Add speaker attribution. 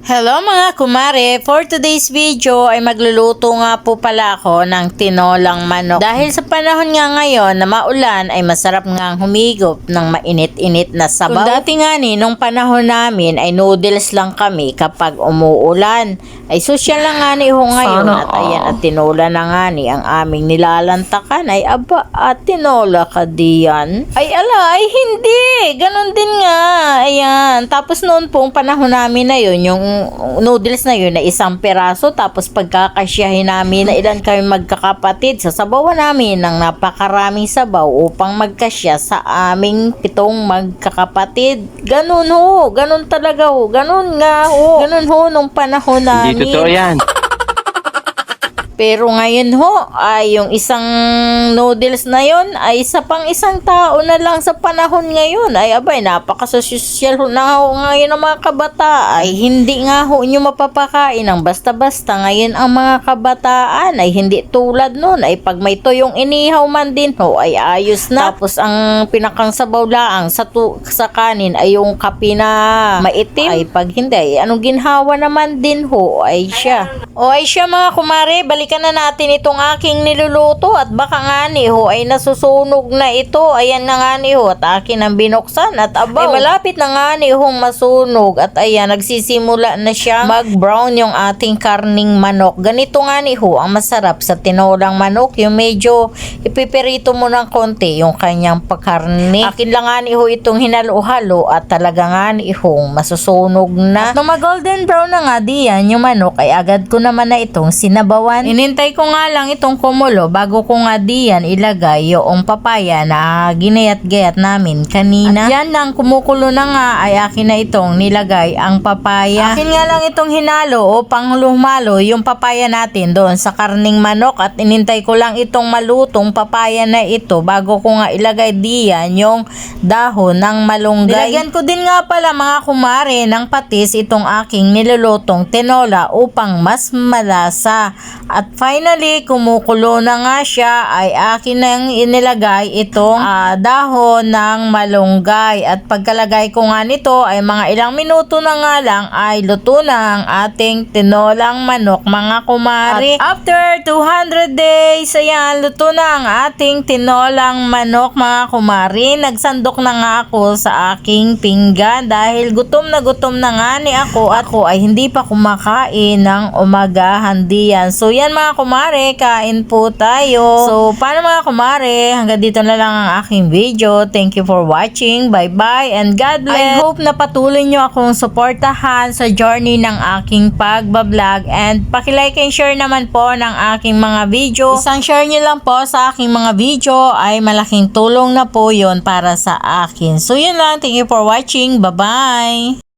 Speaker 1: Hello mga kumare! For today's video ay magluluto nga po pala ako ng tinolang manok. Dahil sa panahon nga ngayon na maulan ay masarap nga humigop ng mainit-init na sabaw. Kung dati nga ni, nung panahon namin ay noodles lang kami kapag umuulan. Ay social lang nga ni ho ngayon
Speaker 2: Sana
Speaker 1: at ayan at tinola na nga ni ang aming nilalantakan ay aba at tinola ka diyan. Ay ala ay hindi! Ganon din nga. Ayan. Tapos noon pong panahon namin na yun, yung noodles na yun na isang peraso tapos pagkakasyahin namin na ilan kami magkakapatid sa sabawan namin ng napakaraming sabaw upang magkasya sa aming pitong magkakapatid. Ganun ho. Ganun talaga ho. Ganun nga ho. Ganun ho nung panahon namin.
Speaker 2: Hindi totoo yan.
Speaker 1: Pero ngayon ho, ay yung isang noodles na yon ay isa pang isang tao na lang sa panahon ngayon. Ay abay, napakasosyal na ho ngayon ang mga kabataan. Ay hindi nga ho nyo mapapakain ng basta-basta. Ngayon ang mga kabataan ay hindi tulad nun. Ay pag may tuyong inihaw man din ho, ay ayos na. Tapos ang pinakang sabaw laang sa, tu- sa kanin ay yung kape maitim. Ay pag hindi, ay anong ginhawa naman din ho, ay siya. O ay siya mga kumare, balikan na natin itong aking niluluto at baka nga ni ho ay nasusunog na ito. Ayan na nga ni ho at akin ang binuksan at abaw. Ay malapit na nga ni hong masunog at ayan nagsisimula na siya mag-brown yung ating karning manok. Ganito nga ni ho ang masarap sa tinolang manok. Yung medyo ipiperito mo ng konti yung kanyang pagkarni. Akin lang nga ni ho itong hinalo-halo at talaga nga ni hong masusunog na. At nung mag-golden brown na nga diyan yung manok ay agad ko naman na itong sinabawan. Inintay ko nga lang itong kumulo bago ko nga diyan ilagay yung papaya na ginayat-gayat namin kanina. At yan lang kumukulo na nga ay akin na itong nilagay ang papaya. Akin nga lang itong hinalo upang lumalo yung papaya natin doon sa karning manok at inintay ko lang itong malutong papaya na ito bago ko nga ilagay diyan yung dahon ng malunggay. Nilagyan ko din nga pala mga kumare ng patis itong aking nilulutong tinola upang mas malasa. At finally, kumukulo na nga siya ay akin nang inilagay itong ah, dahon ng malunggay. At pagkalagay ko nga nito ay mga ilang minuto na nga lang ay luto na ang ating tinolang manok mga kumari. At after 200 days, ayan, luto na ang ating tinolang manok mga kumari. Nagsandok na nga ako sa aking pinggan dahil gutom na gutom na nga ni ako at ako ay hindi pa kumakain ng umagahan diyan. So yan mga kumare, kain po tayo. So paano mga kumare, hanggang dito na lang ang aking video. Thank you for watching. Bye bye and God bless. I hope na patuloy nyo akong suportahan sa journey ng aking pagbablog and pakilike and share naman po ng aking mga video. Isang share nyo lang po sa aking mga video ay malaking tulong na po yon para sa akin. So yun lang. Thank you for watching. Bye bye.